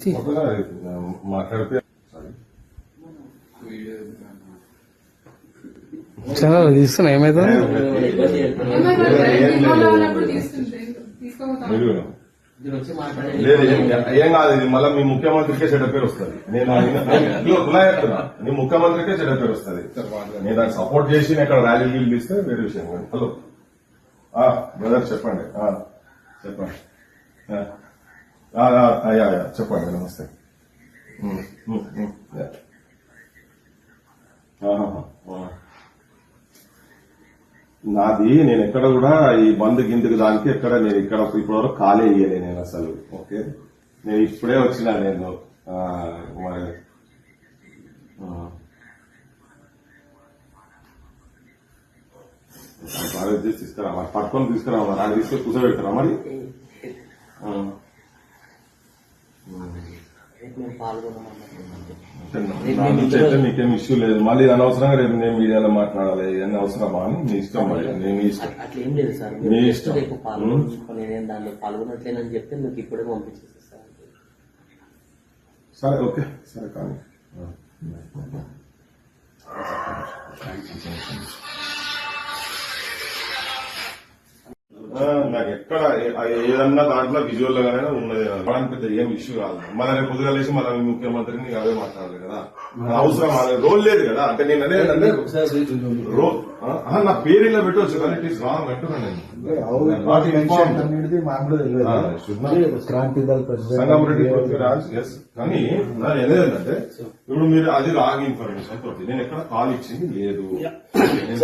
Sorry చాలా తీసుకున్నా ఏమైతుంది లేదు ఏం- ఏం కాదు ఇది మళ్ళీ మీ ముఖ్యమంత్రికే చెడ్డ పేరు వస్తుంది నేను ఇదిగో కులా చెప్తున్నా మీ ముఖ్యమంత్రికే చెడ్డ పేరు వస్తుంది నేను దాన్ని సపోర్ట్ చేసి నేను ఇక్కడ ర్యాలీ గీలు తీస్తే వేరే విషయం హలో బ్రదర్ చెప్పండి ఆ, చెప్పండి చెప్పండి నమస్తే నాది నేను ఎక్కడ కూడా ఈ బంద్ గిందుకు దానికి ఎక్కడ నేను ఇక్కడ ఇప్పుడు వరకు ఖాళీ అయ్యలే నేను అసలు ఓకే నేను ఇప్పుడే వచ్చిన నేను మరి తీసుకురా మరి పట్టుకొని తీసుకురా మరి అది తీసుకొని కూర్చోబెడతారా మరి మేము మీకేం ఇష్యూ లేదు. మళ్ళీ అనవసరంగా రేపు నేను మీడియాలో మాట్లాడాలి ఇవన్నీ అవసరమా అని మీ ఇష్టం నేను ఇష్టం. అట్లా లేదు సార్. మీ ఇష్టం. రేపు పాల్గొనుకొని నేను దాంట్లో పాల్గొనట్లేనని చెప్తే మీకు ఇప్పుడే పంపించేస్తాను సరే ఓకే. సరే కానీ ఏదన్నా దాంట్లో విజువల్ గానే ఉన్నది మనకి పెద్ద ఏం ఇష్యూ కాదు. మన రేపు పొద్దుగా లేచి మన ముఖ్యమంత్రిని అవే మాట్లాడాలి కదా. అది అవసరం అది. రోల్ లేదు కదా. అంటే నేను ఆ, నా పేరు ఇలా పెట్టవచ్చు కానీ ఇట్ ఈస్ రాంగ్ అంటున్నాను నేను కానీ నా ఏంటంటే ఇప్పుడు మీరు అది రాంగ్ ఇన్ఫర్మేషన్ తోటి నేను ఎక్కడ కాల్ ఇచ్చింది లేదు. నేను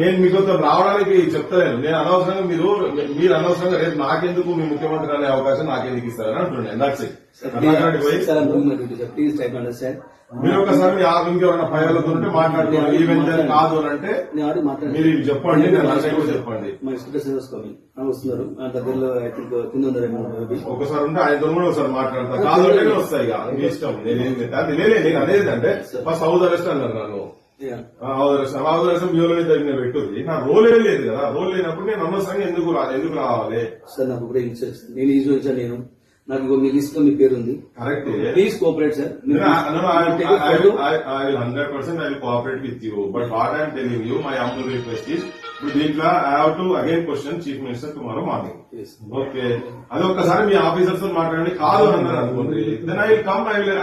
నేను మీకు రావడానికి చెప్తలేను. నేను అనవసరంగా మీరు మీరు అనవసరంగా రేపు నాకెందుకు మీ ముఖ్యమంత్రి అనే అవకాశం నాకెందుకు ఇస్తారని అంటున్నాను. దాట్స్ మీరు ఒకసారి మీ ఇంకెవరైనా ఫైర్లతో ఉంటే మాట్లాడుకోవాలి ఈవెన్ కాదు అని అంటే. మీరు చెప్పండి నేను నా సైడ్ కూడా చెప్పండి. మా సార్ కమింగ్ వస్తున్నారు. ఆ దగ్గరలో ఐ థింక్ కింద ఉన్నారు ఒకసారి ఉంటే ఆయనతో కూడా ఒకసారి మాట్లాడతా. కాదు అంటే వస్తాయి మీ ఇష్టం. నేనేం నేను అనేది అంటే ఫస్ట్ హౌస్ అరెస్ట్ అన్నారు నన్ను. పెట్టుది. నా రోల్ ఏం లేదు కదా. రోల్ లేనప్పుడు నేను అనవసరంగా ఎందుకు రా ఎందుకు రావాలి? సార్ నాకు కూడా ఇన్సూరెన్స్ నేను ఈ వచ్చాను నేను. నాకు మీ లిస్ట్లో మీ పేరు ఉంది correct please cooperate sir I will hundred percent I will cooperate with you but what I'm telling you my humble request is ఇప్పుడు దీంట్లో I have to again question chief minister tomorrow morning okay అది ఒక్కసారి మీ ఆఫీసర్స్తో మాట్లాడండి. కాదు అన్నారు అనుకోండి. Then I will come I will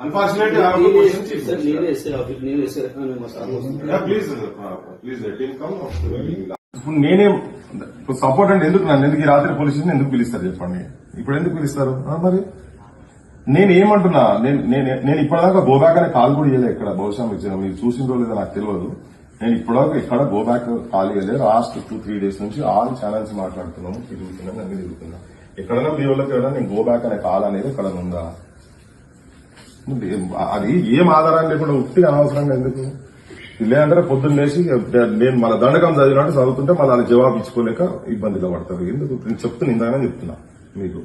unfortunately I have to question chief sir minister నేనే ఎస్ఐ ఆఫీస్ నేను ఎస్ఐ మా సార్ వస్తున్నారు please please let him come ఇప్పుడు నేనేం సపోర్ట్ అంటే ఎందుకు నన్ను? ఎందుకు ఈ రాత్రి పోలీస్ స్టేషన్ ఎందుకు పిలుస్తారు చెప్పండి? ఇప్పుడు ఎందుకు పిలుస్తారు? మరి? నేను ఏమంటున్నా నేను నేను- నేను ఇప్పటిదాకా గోబ్యాక్ అనే కాల్ కూడా ఇవ్వలేదు ఇక్కడ బహుశా మీకు మీరు చూసిందో లేదో నాకు తెలియదు. నేను ఇప్పటిదాకా ఇక్కడ గోబ్యాక్ కాల్ చేయలేదు లాస్ట్ టూ త్రీ డేస్ నుంచి ఆల్ ఛానల్స్ మాట్లాడుతున్నాము తిరుగుతున్నాను అన్ని తిరుగుతున్నా. ఎక్కడైనా మీ వాళ్ళకి ఎవరైనా నేను గోబ్యాక్ అనే కాల్ అనేది ఎక్కడ ఉందా? అది ఏం ఆధారం లేకుండా ఉత్తి అనవసరంగా ఎందుకు? లేదంటే పొద్దున్న లేచి నేను మన దండకం చదివినట్టు చదువుతుంటే మళ్ళీ అది జవాబు ఇచ్చుకోలేక ఇబ్బందిగా పడతారు. ఎందుకు? నేను చెప్తున్నా ఇందానే చెప్తున్నా. మీకు.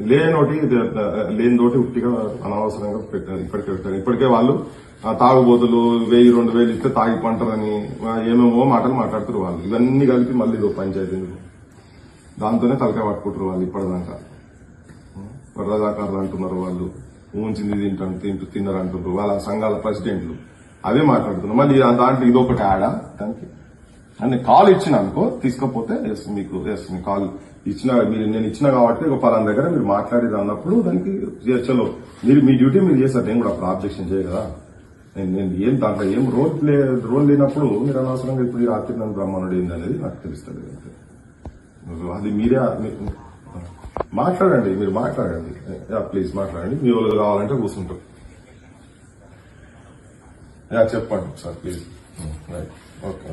లేనోటి లేనితోటి ఉట్టిగా అనవసరంగా పెట్టారు ఇప్పటికే పెట్టారు. ఇప్పటికే వాళ్ళు తాగుబోతులు వెయ్యి రెండు వేలు ఇస్తే తాగి పంటరని ఏమేమో మాటలు మాట్లాడుతారు వాళ్ళు. ఇవన్నీ కలిపి మళ్ళీ ఇదో పంచాయతీ దాంతోనే తలకాయ పట్టుకుంటారు వాళ్ళు ఇప్పటిదాకా. రజాకారులు అంటున్నారు వాళ్ళు. ఊంచింది తింటాను తింటూ తిన్నారు అంటున్నారు వాళ్ళ సంఘాల ప్రెసిడెంట్లు. అవే మాట్లాడుతున్నారు. మళ్ళీ దాంట్లో ఇదొకటి ఆడా దానికి. అని కాల్ ఇచ్చిన అనుకో తీసుకపోతే ఎస్ మీకు ఎస్ మీ కాల్ ఇచ్చిన మీరు నేను ఇచ్చిన కాబట్టి ఒక పలానా దగ్గర మీరు మాట్లాడేది అన్నప్పుడు దానికి చలో మీరు మీ డ్యూటీ మీరు చేస్తారు నేను కూడా అప్పుడు ఆబ్జెక్షన్ చేయ నేను నేను ఏం దాంట్లో ఏం రోల్ ప్లే రోల్ లేనప్పుడు మీరు అనవసరంగా ఇప్పుడు ఈ రాత్రి నన్ను బ్రహ్మానుడు ఏంది అనేది నాకు తెలుస్తుంది అంతే. అది మీరే మాట్లాడండి మీరు మాట్లాడండి. యా, ప్లీజ్ మాట్లాడండి. మీ వాళ్ళు కావాలంటే కూర్చుంటారు. యా చెప్పండి సార్ ప్లీజ్. రైట్. ఓకే.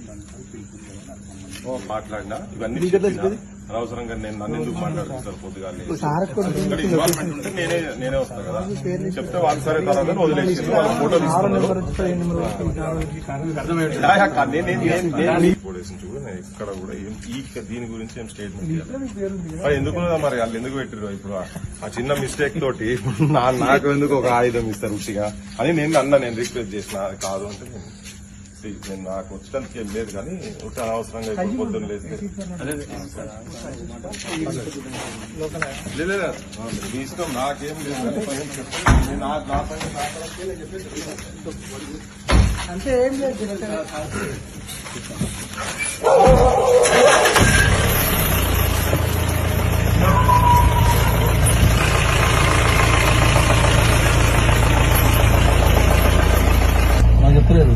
మాట్లాడినా ఇవన్నీ చెప్పినా? అనవసరంగా నేను నన్ను ఎందుకు మాట్లాడుతారు పొద్దుగా ఇక్కడ ఇన్వాల్వ్మెంట్ ఉంటే నేనే నేనే వస్తాను కదా చెప్తే వాళ్ళు సరే తర్వాత వదిలేసి వాళ్ళ ఫోటోలు ఇస్తున్నారు యా, యా, కా- నేను- ఎక్కడ కూడా ఏం ఈ దీని గురించి ఏం స్టేట్మెంట్ మరి ఎందుకు మరి వాళ్ళు ఎందుకు పెట్టారు ఇప్పుడు ఆ- చిన్న మిస్టేక్ తోటి నా నాకు ఎందుకు ఒక ఆయుధం ఇస్తారు ఉట్టిగా అని నేను అన్న నేను రిక్వెస్ట్ చేసిన కాదు అంటే నేను నాకు వచ్చడానికి ఏం లేదు కానీ ఉట్టి అనవసరంగా ఇప్పుడు పొద్దున్న లేస్తే. లేదు, మీ ఇష్టం నాకేం లేదు. కానీ నా- నా చెప్పేసి ఏం లేదు నాకు చెప్పలేదు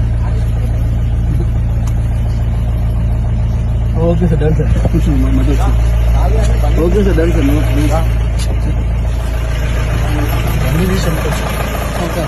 okay sir. Done sir okay sir done sir okay.